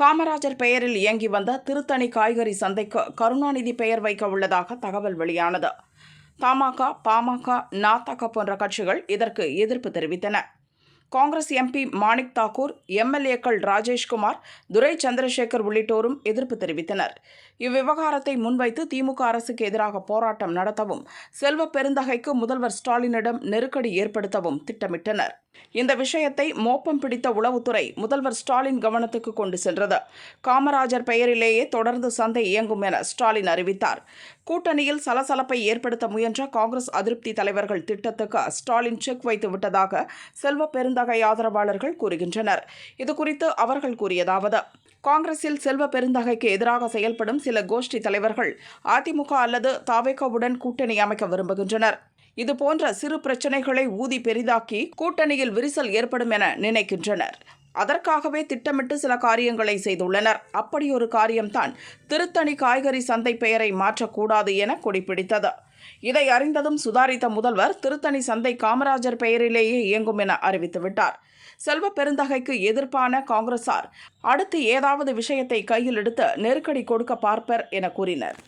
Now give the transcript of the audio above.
காமராஜர் பெயரில் இயங்கி வந்த திருத்தணி காய்கறி சந்தைக்கு கருணாநிதி பெயர் வைக்க உள்ளதாக தகவல் வெளியானது. தமாக பாமக நாத்தக போன்ற கட்சிகள் இதற்கு எதிர்ப்பு தெரிவித்தன. காங்கிரஸ் எம்பி மாணிக் தாக்கூர் எம்எல்ஏக்கள் ராஜேஷ்குமார் துரை சந்திரசேகர் உள்ளிட்டோரும் எதிர்ப்பு தெரிவித்தனர். இவ்விவகாரத்தை முன்வைத்து திமுக அரசுக்கு எதிராக போராட்டம் நடத்தவும் செல்வ பெருந்தகைக்கு முதல்வர் ஸ்டாலினிடம் நெருக்கடி ஏற்படுத்தவும் திட்டமிட்டனர். இந்த விஷயத்தை மோப்பம் பிடித்த உளவுத்துறை முதல்வர் ஸ்டாலின் கவனத்துக்கு கொண்டு சென்றது. காமராஜர் பெயரிலேயே தொடர்ந்து சந்தை இயங்கும் என ஸ்டாலின் அறிவித்தார். கூட்டணியில் சலசலப்பை ஏற்படுத்த முயன்ற காங்கிரஸ் அதிருப்தி தலைவர்கள் திட்டத்துக்கு ஸ்டாலின் செக் வைத்து விட்டதாக செல்வ பெருந்தகை ஆதரவாளர்கள் கூறுகின்றனர். இதுகுறித்து அவர்கள் கூறியதாவது காங்கிரஸில் செல்வ பெருந்தகைக்கு எதிராக செயல்படும் சில கோஷ்டி தலைவர்கள் அதிமுக அல்லது தாவேகாவுடன் கூட்டணி அமைக்க விரும்புகின்றனர். இதுபோன்ற சிறு பிரச்சனைகளை ஊதி பெரிதாக்கி கூட்டணியில் விரிசல் ஏற்படும் என நினைக்கின்றனர். அதற்காகவே திட்டமிட்டு சில காரியங்களை செய்துள்ளனர். அப்படி ஒரு காரியம்தான் திருத்தணி காய்கறி சந்தை பெயரை மாற்றக்கூடாது என கொடிபிடித்தது இதை அறிந்ததும் சுதாரித்த முதல்வர் திருத்தணி சந்தை காமராஜர் பெயரிலேயே இயங்கும் என அறிவித்துவிட்டார். செல்வ பெருந்தகைக்கு எதிர்ப்பான காங்கிரசார் அடுத்து ஏதாவது விஷயத்தை கையில் எடுத்து நெருக்கடி கொடுக்க பார்ப்பர் என கூறினர்.